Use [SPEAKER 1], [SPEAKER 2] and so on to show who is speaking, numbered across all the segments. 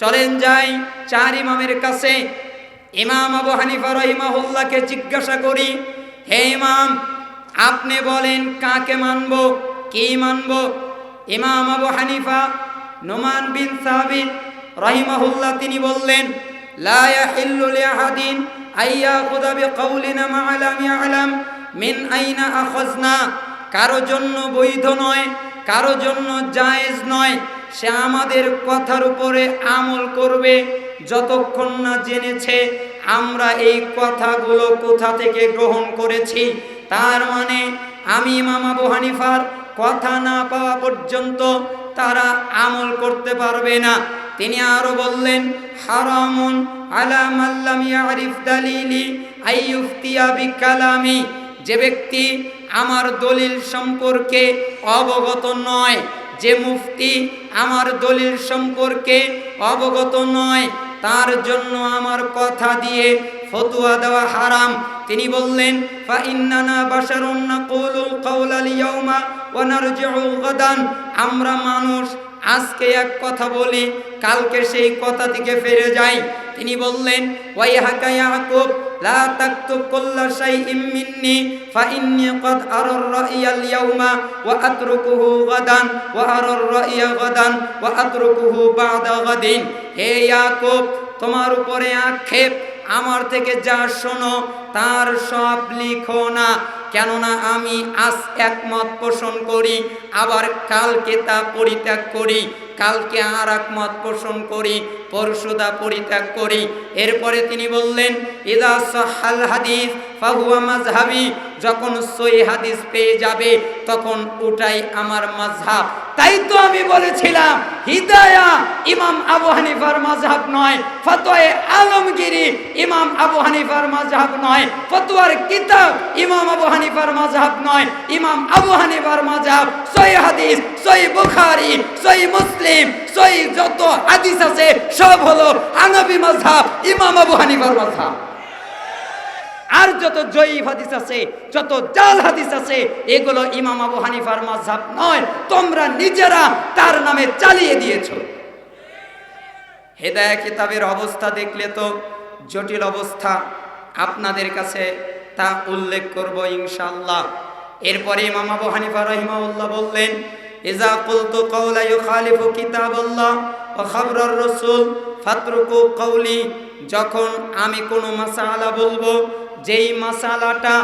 [SPEAKER 1] চলেন যাই চার ইমামের কাছে। ইমাম আবু হানিফা রহিমাহুল্লাহকে জিজ্ঞাসা করি, হে ইমাম, আপনি বলেন কাকে মানব, কি মানব? ইমাম আবু হানিফা নোমান বিন সাবিত রহিমাহুল্লাহ তিনি বললেন, লা ইয়াহিল্লু লিআহাদিন আইয়াখুযা বিকাউলিনা মা লাম ইয়ালাম, মিন আইনা আখাযনা কারও জন্য বৈধ নয়, কারও জন্য জায়েজ নয়। সে আমাদের কথার উপরে আমল করবে। যতক্ষণ না জেনেছে আমরা এই কথাগুলো কোথা থেকে গ্রহণ করেছি, তার মানে আমি ইমাম আবু হানিফার কথা না পাওয়া পর্যন্ত তারা আমল করতে পারবে না। তিনি আরও বললেন, হারামুন আলা মাল্লাম ইয়ারিফ দালিলি আইয়ুফতিয়া বিকালামি। যে ব্যক্তি আমার দলিল সম্পর্কে অবগত নয় যে মুফতি আমার দলিল সম্পর্কে অবগত নয়, তার জন্য আমার কথা দিয়ে ফতুয়া দেওয়া হারাম। তিনি বললেন, ফা ইন্নানা বাশারুন নাকুলুল কাওলাল ইয়াউমা ওয়া নারজিউ গাদান। আমরা মানুষ, আজকে এক কথা বলি, কালকে সেই কথা থেকে ফিরে যাই। তিনি বললেন, ওয়াইহাকা ইয়াকুব লা তাকতুব কুল্লা শাইইন মিন্নি ফা ইন্নী ক্বাদ আরার রাইয়াল ইয়াউমা ওয়া আতরুকুহু গাদান ওয়া আরার রাইয়া গাদান ওয়া আতরুকুহু বা'দা গাদিন। হে ইয়াকুব, তোমার উপরে আক্ষেপ। আমার থেকে যা শোনো, তার সব লিখো না। কেননা আমি আজ একমত পোষণ করি, আবার কালকে তা পরিত্যাগ করি। কালকে আর একমত পোষণ করি, পরশুদা পরিত্যাগ করি। এরপরে তিনি বললেন হাদিস মাঝহাবি যখন সই হাদিস পেয়ে যাবে, তখন ওটাই আমার মাঝহাব তাই তো আমি বলেছিলাম, হিদায়া ইমাম আবু হানিফার মাঝহাব নয়, ফতোয়ে আলমগিরি ইমাম আবু হানিফার মাঝহাব নয়, ফতোয়ার কিতাব ইমাম আবু হানিফার মাঝহাব নয়, ইমাম আবু হানিফার মাঝহাব সই হাদিস সই বুখারি সই মুসলিম সই যত হাদিস আছে সব হলো হানাফি মাঝহাব ইমাম আবু হানিফার মাঝহাব আর যত জয়ীফ হাদিস আছে, যত জাল হাদিস আছে, এগুলো ইমাম আবু হানিফার মাঝহাব নয়। তোমরা নিজেরা তার নামে চালিয়ে দিয়েছ। হেদায়া কিতাবের অবস্থা দেখলে তো জটিল অবস্থা। আপনাদের কাছে তা উল্লেখ করব ইনশাল্লাহ এরপরে ইমাম আবু হানিফা রহিমাউল্লাহ বললেন, ইজা কুলতু কাওলা ইউখালিফু কিতাবাল্লাহ ওয়া খাবরার রাসূল ফাতরুকু কাওলি যখন আমি কোনো মাসালা বলব, যেই মাসালাটা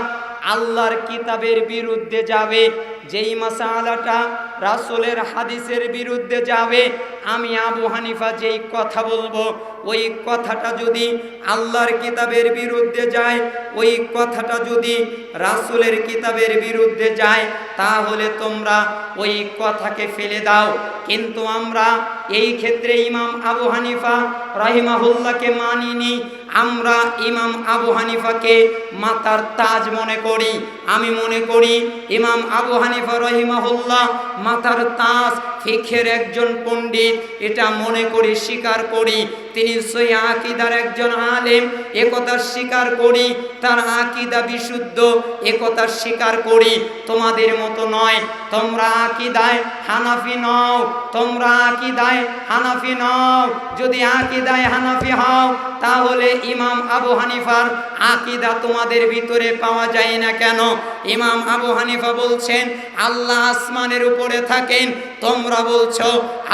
[SPEAKER 1] আল্লাহর কিতাবের বিরুদ্ধে যাবে, যেই মাসালাটা রাসূলের হাদিসের বিরুদ্ধে যাবে, আমি আবু হানিফা যেই কথা বলব, ওই কথাটা যদি আল্লাহর কিতাবের বিরুদ্ধে যায়, ওই কথাটা যদি রাসূলের কিতাবের বিরুদ্ধে যায় তাহলে তোমরা ওই কথাকে ফেলে দাও। কিন্তু আমরা এই ক্ষেত্রে ইমাম আবু হানিফা রহিমাহুল্লাহকে মানিনি। আমরা ইমাম আবু হানিফাকে মাতার তাজ মনে করি। আমি মনে করি ইমাম আবু হানিফা রহিমাহুল্লাহ মাতার তাজ, ফিখের একজন পণ্ডিত, এটা মনে করি স্বীকার করি। তিনি সই আকিদার একজন আলেম একথা স্বীকার করি, তার আকিদা বিশুদ্ধ একথা স্বীকার করি। তোমাদের মতো নয়, তোমরা আকিদায় হানাফি নও, তোমরা আকিদায় হানাফি নও। যদি আকিদায় হানাফি হও, তাহলে ইমাম আবু হানিফার আকিদা তোমাদের ভিতরে পাওয়া যায় না কেন? ইমাম আবু হানিফা বলছেন, আল্লাহ আসমানের উপরে থাকেন, তোমরা বলছো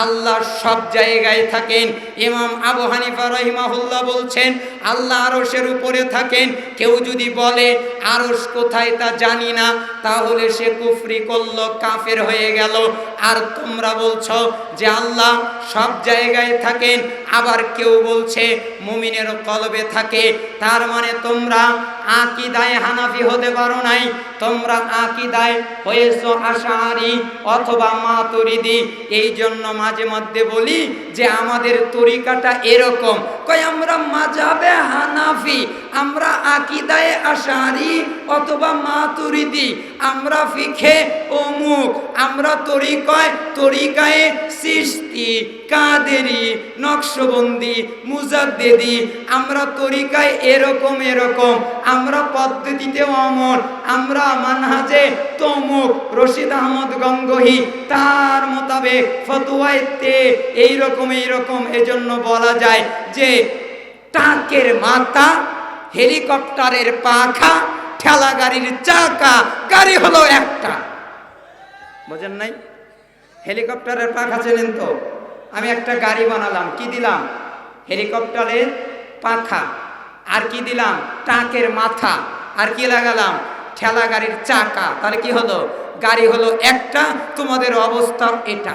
[SPEAKER 1] আল্লাহ সব জায়গায় থাকেন। ইমাম আবু হানিফা রহিমাহুল্লাহ বলছেন, আল্লাহ আরসের উপরে থাকেন। কেউ যদি বলে আরস কোথায় তা জানি না, তাহলে সে কুফরি করল, কাফের হয়ে গেল। আর তোমরা বলছ যে আল্লাহ সব জায়গায় থাকেন, আবার কেউ বলছে মুমিনের কলবে থাকে। তার মানে তোমরা আকিদায় হানাফি হতে পারো নাই তোমরা আকিদায় হয়েছো আশারি অথবা মাতুরিদি এই জন্য মাঝে মধ্যে বলি যে আমাদের তরিকাটা এরকম। কয়, আমরা মাজাবে হানাফি, আমরা আকিদায় আশারি অথবা মাতুরিদি, আমরা ফিখে অমুক, আমরা তরিকায় তরিকায় সৃষ্টি, কাদেরি, নকশবন্দি, মুজাদ্দেদি, আমরা তরিকায় এরকম এরকম, আমরা পদ্ধতিতে অমর, আমরা মানহাজে তমুক, রশিদ আহমদ গঙ্গহি, তার মোতাবেক ফতুয়াইতে এইরকম এইরকম, এজন্য বলা যায় যে টাকের মাথা, হেলিকপ্টারের পাখা ঠেলা গাড়ির চাকা, গাড়ি হলো একটা। বোঝেন নাই? হেলিকপ্টারের পাখা চেনেন তো? আমি একটা গাড়ি বানালাম, কি দিলাম? হেলিকপ্টারের পাখা। আর কি দিলাম? টাকের মাথা। আর কি লাগালাম? ঠেলা গাড়ির চাকা। তাহলে কি হলো? গাড়ি হলো একটা, তোমাদের অবস্থা এটা।